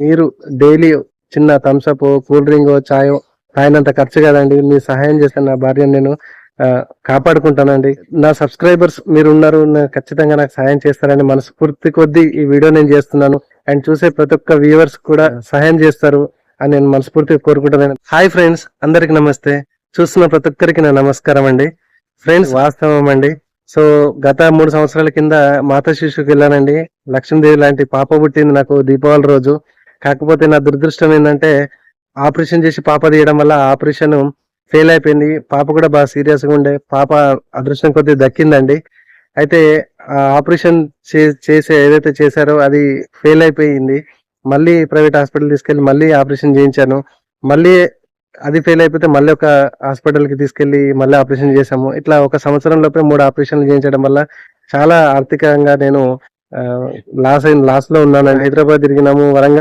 మీరు డైలీ చిన్న Thums Up cool drink చాయో తాగినంత ఖర్చు కదండి. మీ సహాయం చేస్తే నా భార్యను నేను కాపాడుకుంటానండి. నా సబ్స్క్రైబర్స్ మీరు ఉన్నారు నా- ఖచ్చితంగా నాకు సహాయం చేస్తారని మనస్ఫూర్తి కొద్దీ ఈ వీడియో నేను చేస్తున్నాను. అండ్ చూసే ప్రతి ఒక్క వ్యూవర్స్ కూడా సహాయం చేస్తారు అని నేను మనస్ఫూర్తిగా కోరుకుంటున్నాను. హాయ్ ఫ్రెండ్స్ అందరికి నమస్తే. చూస్తున్న ప్రతి ఒక్కరికి నా నమస్కారం అండి. ఫ్రెండ్స్ వాస్తవం అండి. సో గత మూడు సంవత్సరాల కింద మాత శిశుకి వెళ్ళానండి. లక్ష్మీదేవి లాంటి పాప పుట్టింది నాకు దీపావళి రోజు. కాకపోతే నా దురదృష్టం ఏంటంటే ఆపరేషన్ చేసి పాప తీయడం వల్ల ఆపరేషన్ ఫెయిల్ అయిపోయింది. పాప కూడా బాగా సీరియస్గా ఉండే. పాప అదృష్టం కొద్ది దక్కిందండి. అయితే ఆ ఆపరేషన్ చేసే ఏదైతే చేశారో అది ఫెయిల్ అయిపోయింది. మళ్ళీ ప్రైవేట్ హాస్పిటల్ తీసుకెళ్ళి మళ్ళీ ఆపరేషన్ చేయించాను. మళ్ళీ అది ఫెయిల్ అయిపోతే మళ్ళీ ఒక హాస్పిటల్కి మళ్ళీ ఆపరేషన్ చేశాము. ఇట్లా ఒక సంవత్సరం లోపే మూడు ఆపరేషన్లు చేయించడం వల్ల చాలా ఆర్థికంగా నేను లాస్ అయిన లాస్లో ఉన్నాను హైదరాబాద్ తిరిగినాము. వరంగల్